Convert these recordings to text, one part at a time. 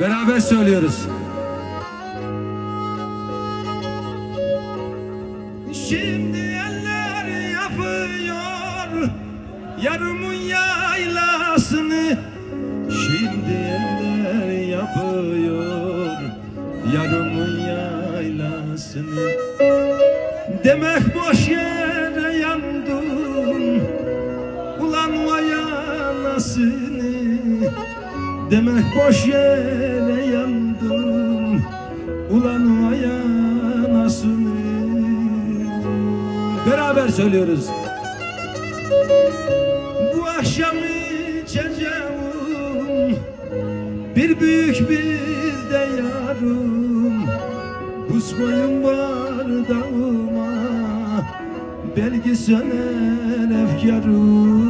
Beraber söylüyoruz. Şimdi eller yapıyor yarımın yaylasını Şimdi eller yapıyor yarımın yaylasını Demek boş yere Demek boş yere yandım Ulan vay anasını Beraber söylüyoruz. Bu akşam içeceğim Bir büyük bir de yarım. Buz koyun bardağıma Belki söner efkarım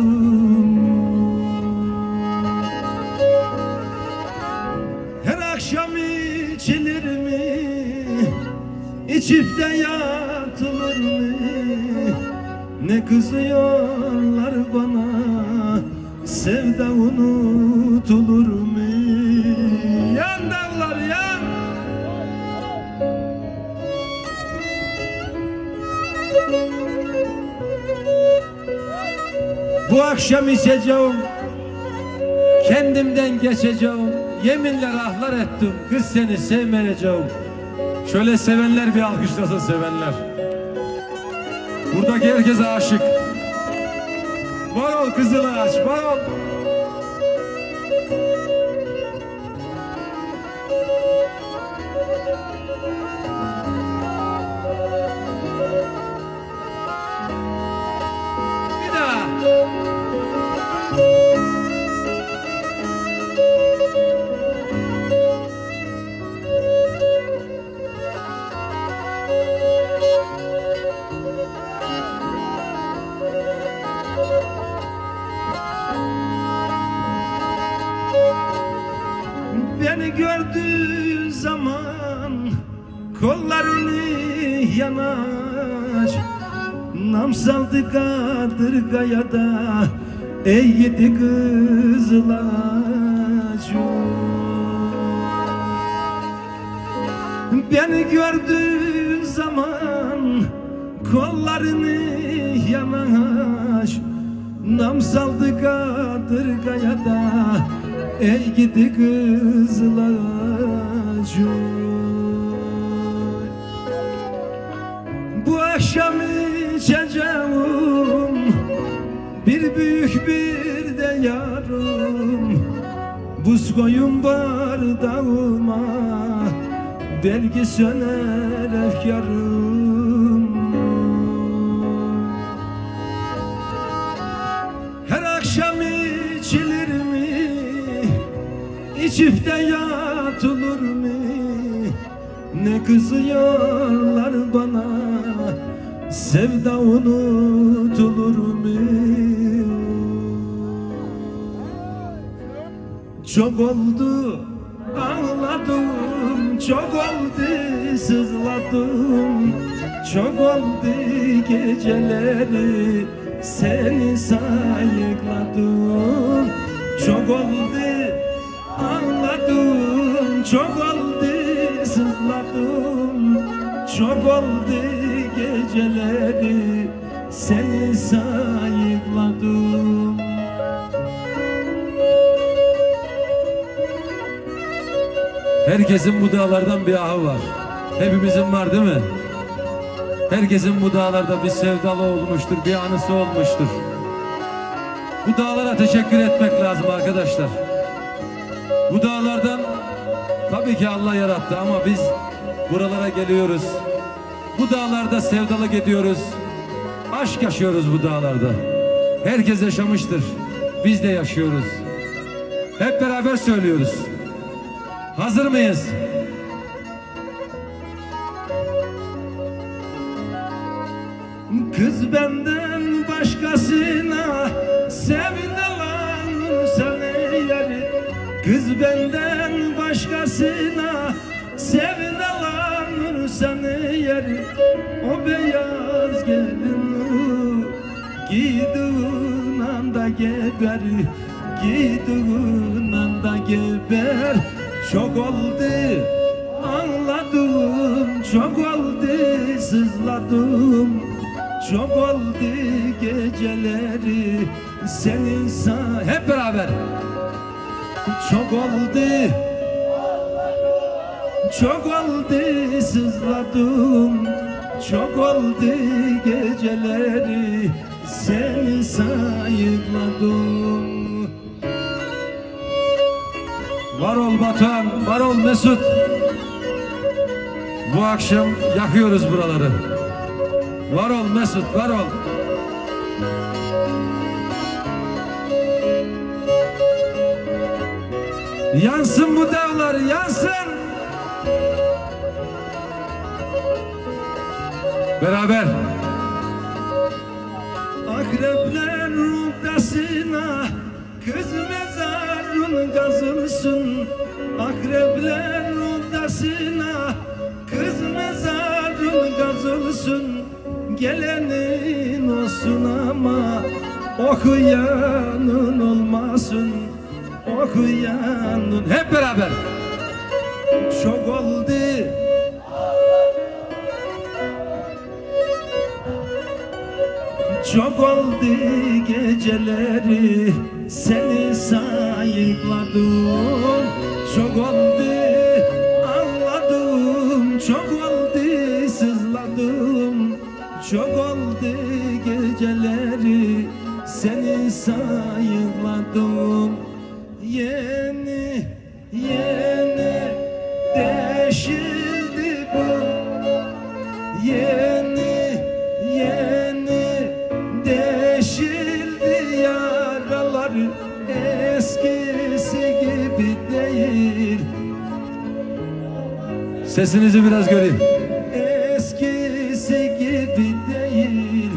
İçip de yatılır mı? Ne kızıyorlar bana Sevda unutulur mu? Yan dağlar yan Bu akşam içeceğim Kendimden geçeceğim. Yeminler ahlar ettim. Kız seni sevmeyeceğim. Şöyle sevenler bir alkışlasın sevenler. Buradaki herkese aşık. Var ol kızıl ağaç, var ol. Gördüğü zaman kollarını yanaş. Nam saldı kadırgaya da ey yedi kızılaç Beni gördüğü zaman kollarını yanaş. Nam saldı kadırgaya da Ey gidi kızlar Bu akşam içeceğim Bir büyük bir de yarım. Buz koyun bardağıma Belki söner efkarım İçip de yatılır mı? Ne kızıyorlar bana Sevda unutulur mu? Çok oldu ağladım Çok oldu sızladım Çok oldu geceleri Seni sayıkladım Çok oldu Çok oldu sızladım Çok oldu geceleri Seni sayıkladım Herkesin bu dağlardan bir ahı var. Hepimizin var değil mi? Herkesin bu dağlarda bir sevdalı olmuştur, bir anısı olmuştur. Bu dağlara teşekkür etmek lazım arkadaşlar. Bu dağlardan tabii ki Allah yarattı ama biz buralara geliyoruz. Bu dağlarda sevdalık ediyoruz. Aşk yaşıyoruz bu dağlarda. Herkes yaşamıştır. Biz de yaşıyoruz. Hep beraber söylüyoruz. Hazır mıyız? Kız benden başkasına sevdalanır seni yeri Kız benden başkasına sevdalanır seni yeri O beyaz gelin giydiğin anda geber Giydiğin anda geber. Çok oldu anladım. Çok oldu sızladım. Çok oldu geceleri Senin sağ Hep beraber. çok oldu Çok oldu sızladım Çok oldu geceleri Seni sayıkladım Var ol Batuhan, var ol Mesut. Bu akşam yakıyoruz buraları. Var ol Mesut, var ol. Yansın bu dağlar, yansın. Beraber. Akrepler rudasına Kız mezarın kazılsın Akrepler rudasına Kız mezarın kazılsın Gelenin olsun ama Okuyanın olmasın Okuyanın Hep beraber. Çok oldu geceleri seni sayıkladım. Çok oldu anladım. Çok oldu sızladım. Çok oldu geceleri seni sayıkladım. Yeni yeni Eskisi gibi değil. Sesinizi biraz göreyim. Eskisi gibi değil.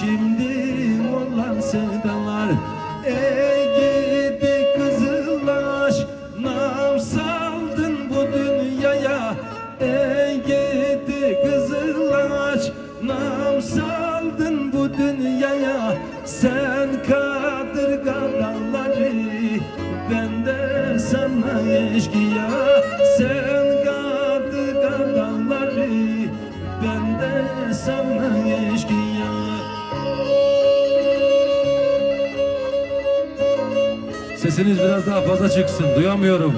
Şimdi olan sevdalar. Ey gidi kızılaş Nam Sesiniz biraz daha fazla çıksın. Duyamıyorum.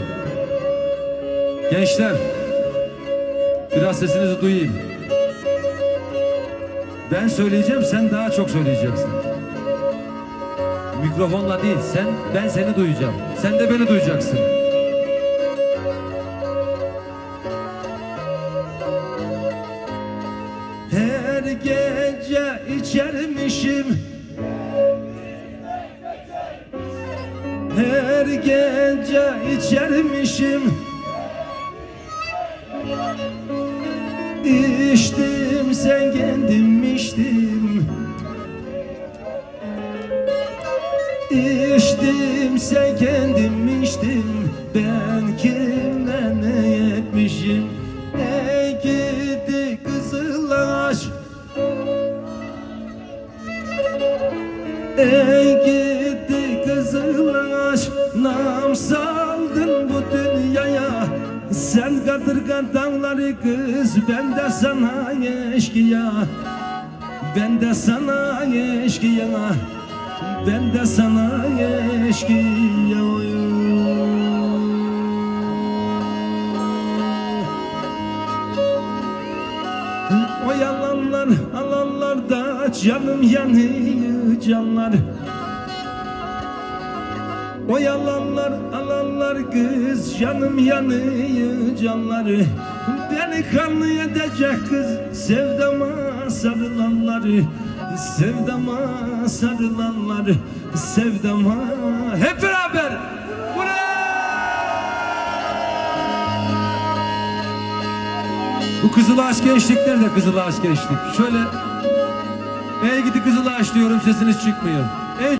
Gençler. Biraz sesinizi duyayım. Ben söyleyeceğim, sen daha çok söyleyeceksin. Mikrofonla değil, sen ben seni duyacağım. Sen de beni duyacaksın. İçermişim Her gece içermişim. İçtim sen kendim içtim İçtim sen kendim içtim Sen kadırga dağları kız Ben de sana eşkıya. Ben de sana eşkıya Ben de sana eşkıya O yalanlar alanlar da canım yanıyor canlar O yalanlar alanlar kız canım yanıyor canları Beni kanlı edecek kız sevdama sarılanları Sevdama sarılanları sevdama Hep beraber. Bu Kızılaş Gençlik nerede Kızılaş Gençlik? Şöyle Ey gidi Kızılaş diyorum sesiniz çıkmıyor.